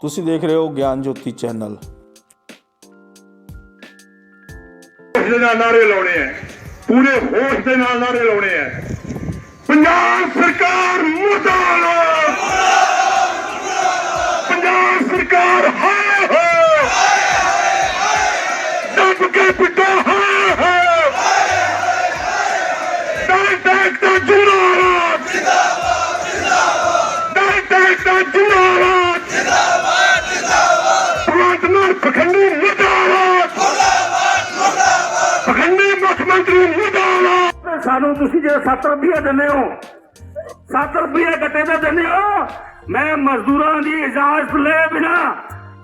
ਤੁਸੀਂ ਦੇਖ ਰਹੇ ਹੋ ਗਿਆਨ ਜੋਤੀ ਚੈਨਲ। ਦੇ ਨਾਲ ਨਾਰੇ ਲਾਉਣੇ ਆ ਪੂਰੇ ਹੋਸ਼ ਦੇ ਨਾਲ ਨਾਰੇ ਲਾਉਣੇ ਆ ਪੰਜਾਬ ਸਰਕਾਰ ਮੁਰਦਾਬਾਦ! ਪੰਜਾਬ ਸਰਕਾਰ ਹਾਏ ਹਾਏ! ਦੱਬ ਕੇ ਪਿੱਟੋ, ਹਾਏ ਹਾਏ! ਡਾਇ ਡਾਇ ਦਾ ਜਿੰਦਾਬਾਦ ਡਾਇ ਡਾਇ ਦਾ ਜਿੰਦਾਬਾਦ ਭਗਵੰਤ ਮਾਨ ਪਖੰਡੀ ਮੁਰਦਾਬਾਦ। ਪਖੰਡੀ ਮੁੱਖ ਮੰਤਰੀ ਮੁਰਦਾਬਾਦ। ਸਾਨੂੰ ਤੁਸੀਂ ਜੇ 7 ਰੁਪਏ ਦਿੰਦੇ ਹੋ 7 ਰੁਪਏ ਕੱਟੇ ਤੇ ਦਿੰਦੇ ਹੋ, ਮੈਂ ਮਜ਼ਦੂਰਾਂ ਦੀ ਇਜਾਜ਼ਤ ਲੈ ਬਿਨਾ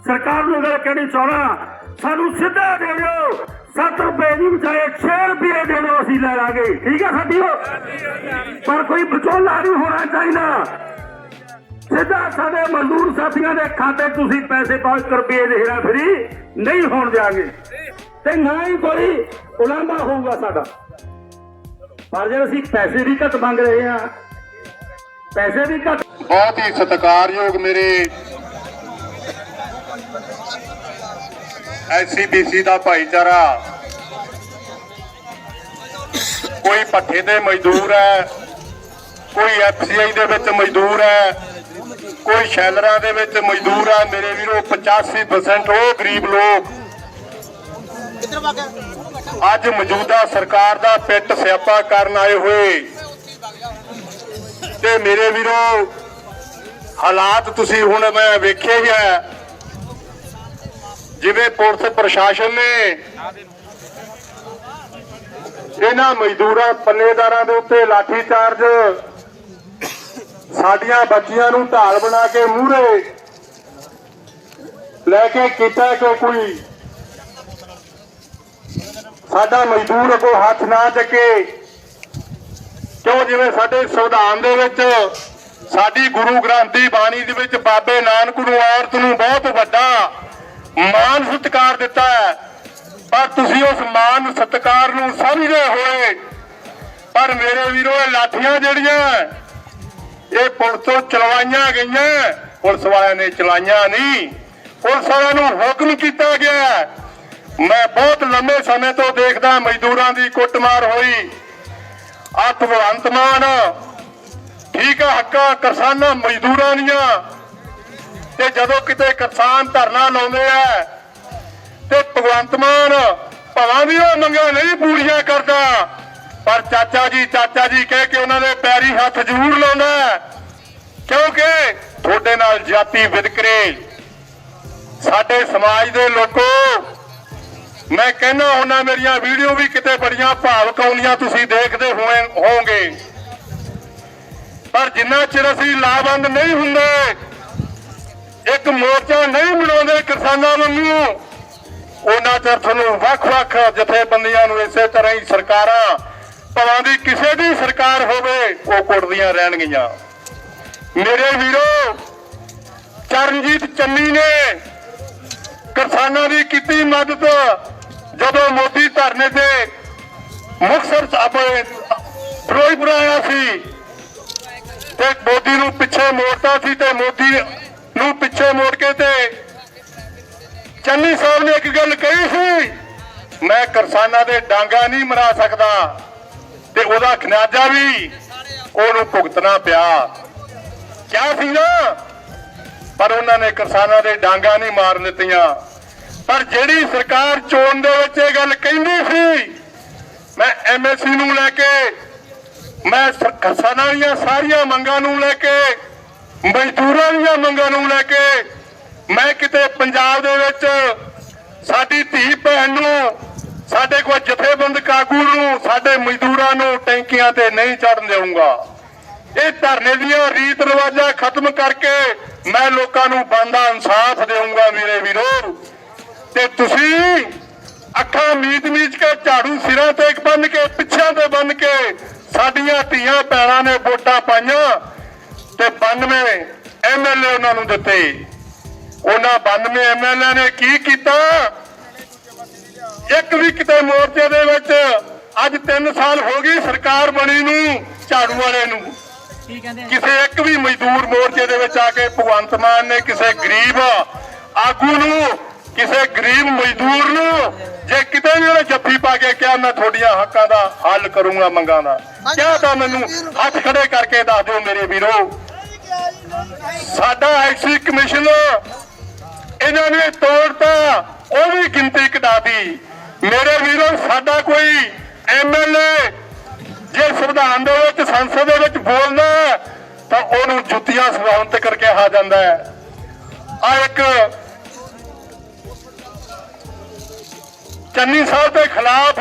ਸਰਕਾਰ ਨੂੰ ਗੱਲ ਕਹਿਣੀ ਚਾਹਣਾ ਸਾਨੂੰ ਸਿੱਧਾ ਦੇ ਦਿਓ। 7 ਰੁਪਏ ਦੀ ਬਚਾਏ 6 ਰੁਪਏ ਦੇ ਦਿਓ, ਅਸੀਂ ਲੈ ਲਾਂਗੇ। ਠੀਕ ਹੈ ਸਾਡੀਓ ਪਰ ਕੋਈ ਬਚੋਲਾ ਨਹੀਂ ਹੋਣਾ ਚਾਹੀਦਾ। ਸਿੱਧਾ ਸਾਡੇ ਮਜ਼ਦੂਰ ਸਾਥੀਆਂ ਦੇ ਖਾਤੇ ਤੁਸੀਂ ਪੈਸੇ 5 ਰੁਪਏ ਦੇ ਹੇਰਾ ਫਰੀ ਨਹੀਂ ਹੋਣ ਦਿਆਂਗੇ। ਤੇ ਨਾ ਹੀ ਕੋਈ ਉਲਾਂਭਾ ਹੋਊਗਾ ਸਾਡਾ। ਪਰ ਜੇ ਅਸੀਂ ਪੈਸੇ ਵੀ ਘੱਟ ਮੰਗ ਰਹੇ ਹਾਂ, ਪੈਸੇ ਵੀ ਘੱਟ ਬਹੁਤ ਹੀ ਸਤਿਕਾਰਯੋਗ ਮੇਰੇ ਐਸਸੀਬੀਸੀ ਦਾ ਭਾਈਚਾਰਾ। ਕੋਈ ਪੱਠੇ ਦੇ ਮਜ਼ਦੂਰ ਹੈ, ਕੋਈ ਐਫਸੀਆਈ ਦੇ ਵਿੱਚ ਮਜ਼ਦੂਰ ਹੈ। ਕੋਈ ਸ਼ੈਲਰਾਂ ਦੇ ਵਿੱਚ ਮਜ਼ਦੂਰ ਆ, ਮੇਰੇ ਵੀਰੋ 85% ਉਹ ਗਰੀਬ ਲੋਕ। ਅੱਜ ਮੌਜੂਦਾ ਸਰਕਾਰ ਦਾ ਪਿੱਟ ਸਿਆਪਾ ਕਰਨ ਆਏ ਹੋਏ। ਤੇ ਮੇਰੇ ਵੀਰੋ, ਹਾਲਾਤ ਤੁਸੀਂ ਹੁਣ ਮੈਂ ਵੇਖਿਆ ਹੀ ਹੈ। ਜਿਵੇਂ ਪੁਲਿਸ ਪ੍ਰਸ਼ਾਸਨ ਨੇ ਇਹਨਾਂ ਮਜ਼ਦੂਰਾਂ, ਪੱਲੇਦਾਰਾਂ ਦੇ ਉੱਤੇ ਲਾਠੀ ਚਾਰਜ ਸਾਡੀਆਂ ਬੱਚੀਆਂ ਨੂੰ ਢਾਲ ਬਣਾ ਕੇ ਮੂਹਰੇ ਲੈ ਕੇ ਕੀਤਾ ਕਿ ਕੋਈ ਸਾਡਾ ਮਜ਼ਦੂਰ ਅੱਗੋਂ ਹੱਥ ਨਾ ਚੱਕੇ। ਕਿਉਂ? ਜਿਵੇਂ ਸਾਡੇ ਸੰਵਿਧਾਨ ਦੇ ਵਿੱਚ ਸਾਡੀ ਗੁਰੂ ਗ੍ਰੰਥੀ ਬਾਣੀ ਦੇ ਵਿੱਚ ਬਾਬੇ ਨਾਨਕ ਨੂੰ ਔਰਤ ਨੂੰ ਬਹੁਤ ਵੱਡਾ ਮਾਨ ਸਤਿਕਾਰ ਦਿੱਤਾ ਹੈ। ਪਰ ਤੁਸੀਂ ਉਸ ਮਾਨ ਸਤਿਕਾਰ ਨੂੰ ਸਮਝਦੇ ਹੋਏ ਪਰ ਮੇਰੇ ਵੀਰੋ, ਇਹ ਲਾਠੀਆਂ ਜਿਹੜੀਆਂ ਇਹ ਪੁਲਿਸ ਤੋਂ ਚਲਵਾਈਆਂ ਗਈਆਂ। ਪੁਲਿਸ ਵਾਲਿਆਂ ਨੇ ਚਲਾਈਆਂ ਨਹੀਂ। ਪੁਲਿਸ ਵਾਲਿਆਂ ਨੂੰ ਹੁਕਮ ਕੀਤਾ ਗਿਆ ਮੈਂ ਬਹੁਤ ਲੰਮੇ ਸਮੇਂ ਤੋਂ ਦੇਖਦਾ ਮਜ਼ਦੂਰਾਂ ਦੀ ਕੁੱਟਮਾਰ ਹੋਈ। ਆ ਭਗਵੰਤ ਮਾਨ, ਠੀਕ ਆ ਹੱਕਾਂ ਕਿਸਾਨਾਂ ਮਜ਼ਦੂਰਾਂ ਦੀਆਂ। ਤੇ ਜਦੋਂ ਕਿਤੇ ਕਿਸਾਨ ਧਰਨਾ ਲਾਉਂਦੇ ਆ, ਤੇ ਭਗਵੰਤ ਮਾਨ ਭਵਾਂ ਵੀ ਉਹ ਮੰਗਾਂ ਨਹੀਂ ਪੂਰੀਆਂ ਕਰਦਾ। ਚਾਚਾ ਜੀ ਚਾਚਾ ਜੀ ਕਹਿ ਕੇ ਉਹਨਾਂ ਦੇ ਪੈਰੀ ਹੱਥ ਜ਼ਰੂਰ ਲਾਉਂਦਾ ਕਿਉਂਕਿ ਤੁਹਾਡੇ ਨਾਲ ਜਾਤੀ ਵਿਤਕਰੇ ਸਾਡੇ ਸਮਾਜ ਦੇ ਲੋਕੋ, ਮੈਂ ਕਹਿੰਦਾ ਉਹਨਾਂ ਮੇਰੀਆਂ ਵੀਡੀਓ ਵੀ ਕਿਤੇ ਬੜੀਆਂ ਭਾਵਕ ਆਉਂਦੀਆਂ, ਤੁਸੀਂ ਦੇਖਦੇ ਹੋਵੋਗੇ। ਪਰ ਜਿੰਨਾ ਚਿਰ ਅਸੀਂ ਲਾਭਬੰਦ ਨਹੀਂ ਹੁੰਦੇ, ਇੱਕ ਮੋਰਚਾ ਨਹੀਂ ਬਣਾਉਂਦੇ ਕਿਸਾਨਾਂ ਵਾਂਗੂ, ਉਹਨਾਂ ਚਿਰ ਤੁਹਾਨੂੰ ਵੱਖ-ਵੱਖ ਜਥੇਬੰਦੀਆਂ ਨੂੰ ਇਸੇ ਤਰ੍ਹਾਂ ਹੀ ਸਰਕਾਰਾਂ ਭਲਾਂ ਦੀ ਕਿਸੇ ਦੀ ਸਰਕਾਰ ਹੋਵੇ, ਉਹ ਕੁੱਟਦੀਆਂ ਰਹਿਣਗੀਆਂ। ਮੇਰੇ ਵੀਰੋ, ਚਰਨਜੀਤ ਚੰਨੀ ਨੇ ਕਿਸਾਨਾਂ ਦੀ ਕੀਤੀ ਮਦਦ। ਜਦੋਂ ਮੋਦੀ ਧਰਨੇ ਤੇ ਮੁਕਤਸਰ ਆਪਣੇ ਫਿਰੋਜ਼ਪੁਰ ਆਇਆ ਸੀ, ਤੇ ਮੋਦੀ ਨੂੰ ਪਿੱਛੇ ਮੋੜਤਾ ਸੀ ਤੇ ਮੋਦੀ ਨੂੰ ਪਿੱਛੇ ਮੋੜ ਕੇ ਤੇ ਚੰਨੀ ਸਾਹਿਬ ਨੇ ਇੱਕ ਗੱਲ ਕਹੀ ਸੀ, ਮੈਂ ਕਿਸਾਨਾਂ ਦੇ ਡਾਂਗਾ ਨਹੀਂ ਮਰਾ ਸਕਦਾ। ਤੇ ਉਹਦਾ ਖਨਾਜਾ ਵੀ ਉਹਨੂੰ ਭੁਗਤਣਾ ਪਿਆ। ਕਿਆ ਸੀ ਨਾ? ਪਰ ਉਹਨਾਂ ਨੇ ਕਿਸਾਨਾਂ ਦੇ ਡਾਂਗਾ ਨਹੀਂ ਮਾਰ ਦਿੱਤੀਆਂ। ਪਰ ਜਿਹੜੀ ਸਰਕਾਰ ਚੋਣ ਦੇ ਵਿੱਚ ਇਹ ਗੱਲ ਕਹਿੰਦੀ ਸੀ, ਮੈਂ ਐਮਐਸਸੀ ਨੂੰ ਲੈ ਕੇ, ਮੈਂ ਕਿਸਾਨਾਂ ਦੀਆਂ ਸਾਰੀਆਂ ਮੰਗਾਂ ਨੂੰ ਲੈ ਕੇ, ਮਜ਼ਦੂਰਾਂ ਦੀਆਂ ਮੰਗਾਂ ਨੂੰ ਲੈ ਕੇ, ਮੈਂ ਕਿਤੇ ਪੰਜਾਬ ਦੇ ਵਿੱਚ ਸਾਡੀ ਧੀ ਭੈਣ ਨੂੰ ਸਾਡੇ ਕੋਲ ਜਥੇਬੰਦ ਕਾਗੂ ਨੂੰ, ਸਾਡੇ ਮਜ਼ਦੂਰਾਂ ਨੂੰ ਟੈਂਕੀਆਂ ਤੇ ਨਹੀਂ ਚੜਨ ਦੇਵਾਂਗਾ ਇਹ ਧਰਨੇ ਦੀਆਂ ਰੀਤ ਰਿਵਾਜਾਂ ਖਤਮ ਕਰਕੇ ਮੈਂ ਲੋਕਾਂ ਨੂੰ ਬੰਦਾ ਇਨਸਾਫ ਦੇਵਾਂਗਾ ਮੇਰੇ ਵੀਰੋ। ਤੇ ਤੁਸੀਂ ਅੱਖਾਂ ਮੀਚ ਮੀਚ ਕੇ ਝਾੜੂ ਸਿਰਾਂ ਤੇ ਬੰਨ ਕੇ, ਪਿੱਛਿਆਂ ਤੇ ਬੰਨ ਕੇ ਸਾਡੀਆਂ ਧੀਆਂ ਭੈਣਾਂ ਨੇ ਵੋਟਾਂ ਪਾਈਆਂ ਤੇ 92 ਐਮਐਲਏ ਉਹਨਾਂ ਨੂੰ ਦਿੱਤੇ। ਉਹਨਾਂ 92 ਐਮਐਲਏ ਨੇ ਕੀ ਕੀਤਾ? ਇੱਕ ਵੀ ਕਿਤੇ ਮੋਰਚੇ ਦੇ ਵਿੱਚ ਅੱਜ 3 ਸਾਲ ਹੋ ਗਈ ਸਰਕਾਰ ਬਣੀ ਨੂੰ ਝਾੜੂ ਵਾਲੇ ਨੂੰ। ਕਿਸੇ ਇੱਕ ਵੀ ਮਜ਼ਦੂਰ ਮੋਰਚੇ ਦੇ ਵਿੱਚ ਆ ਕੇ ਭਗਵੰਤ ਮਾਨ ਨੇ ਕਿਸੇ ਗਰੀਬ ਆਗੂ ਨੂੰ ਕਿਸੇ ਗਰੀਬ ਮਜ਼ਦੂਰ ਨੂੰ ਜੇ ਕਿਤੇ ਵੀ ਉਹਨੇ ਜੱਫੀ ਪਾ ਕੇ ਕਿਹਾ ਮੈਂ ਤੁਹਾਡੀਆਂ ਹੱਕਾਂ ਦਾ ਹੱਲ ਕਰੂੰਗਾ ਮੰਗਾਂ ਦਾ। ਕਿਹਾ ਤਾਂ ਮੈਨੂੰ ਹੱਥ ਖੜੇ ਕਰਕੇ ਦੱਸ ਦਿਓ ਮੇਰੇ ਵੀਰੋ। ਸਾਡਾ ਐਕਸੀ ਕਮਿਸ਼ਨ ਇਹਨਾਂ ਨੇ ਤੋੜਤਾ ਉਹ ਵੀ ਗਿਣਤੀ ਘਟਾਤੀ ਮੇਰੇ ਵੀਰੋ ਸਾਡਾ ਕੋਈ ਐਮਐਲਏ ਜੇ ਸੰਵਿਧਾਨ ਦੇ ਵਿੱਚ ਸੰਸਦ ਦੇ ਵਿੱਚ ਬੋਲਦਾ ਹੈ, ਤਾਂ ਉਹਨੂੰ ਜੁੱਤੀਆਂ ਸਵਾਉਣ ਤੇ ਕਰਕੇ ਆ ਜਾਂਦਾ ਹੈ। ਆ ਇੱਕ ਚੰਨੀ ਸਾਹਿਬ ਦੇ ਖਿਲਾਫ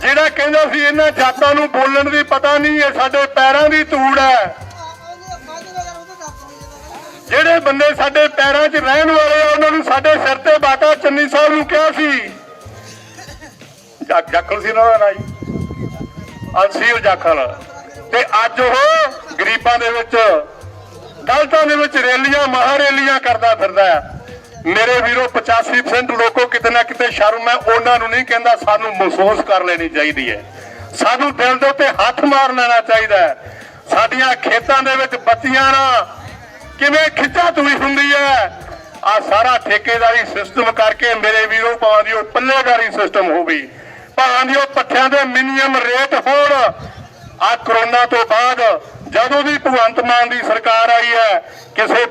ਜਿਹੜਾ ਕਹਿੰਦਾ ਸੀ ਇਹਨਾਂ ਜਾਤਾਂ ਨੂੰ ਬੋਲਣ ਦੀ ਪਤਾ ਨਹੀਂ ਇਹ ਸਾਡੇ ਪੈਰਾਂ ਦੀ ਧੂੜ ਹੈ। ਜਿਹੜੇ ਬੰਦੇ ਸਾਡੇ ਪੈਰਾਂ 'ਚ ਰਹਿਣ ਵਾਲੇ ਆ, ਉਹਨਾਂ ਨੂੰ ਸਾਡੇ ਸਿਰ ਤੇ ਬਾਟਾ ਚੰਨੀ ਸਾਹਿਬ ਨੂੰ ਕਿਹਾ ਸੀ। ਜਾਖਲ ਸੀ ਨਾ ਉਹਦਾ ਨਾਂ ਅਨਸੀਲ ਜਾਖਲ ਤੇ ਅੱਜ ਉਹ ਗਰੀਬਾਂ ਦੇ ਵਿੱਚ, ਦਲਤਾਂ ਦੇ ਵਿੱਚ ਰੈਲੀਆਂ ਮਹਾਰੈਲੀਆਂ ਕਰਦਾ ਫਿਰਦਾ ਹੈ। ਮੇਰੇ ਵੀਰੋ 85% ਲੋਕੋ ਕਿਤੇ ਨਾ ਕਿਤੇ ਸ਼ਰਮ ਹੈ, ਉਹਨਾਂ ਨੂੰ ਨਹੀਂ ਕਹਿੰਦਾ ਸਾਨੂੰ ਮਹਿਸੂਸ ਕਰ ਲੈਣੀ ਚਾਹੀਦੀ ਹੈ। ਸਾਨੂੰ ਦਿਲ ਦੇ ਉੱਤੇ ਹੱਥ ਮਾਰ ਲੈਣਾ ਚਾਹੀਦਾ ਹੈ। ਸਾਡੀਆਂ ਖੇਤਾਂ ਦੇ ਵਿੱਚ ਬੱਤੀਆਂ ਨਾ ਕਿਵੇਂ ਖਿੱਚਾ ਤੁਈ ਹੁੰਦੀ ਹੈ ਆ ਸਾਰਾ ਠੇਕੇਦਾਰੀ ਸਿਸਟਮ ਕਰਕੇ ਮੇਰੇ ਵੀਰੋ ਭਾਵੇਂ ਦੀ ਉਹ ਪੱਲੇਦਾਰੀ ਸਿਸਟਮ ਹੋ ਗਈ। ਭਾਵੇਂ ਦੀ ਉਹ ਪੱਠਿਆਂ ਦੇ ਮਿਨੀਮਮ ਰੇਟ ਹੋਣ ਆ ਕਰੋਨਾ ਤੋਂ ਬਾਅਦ ਜਦੋਂ ਦੀ ਭਗਵੰਤ ਮਾਨ ਦੀ ਸਰਕਾਰ ਆਈ ਹੈ ਕਿਸੇ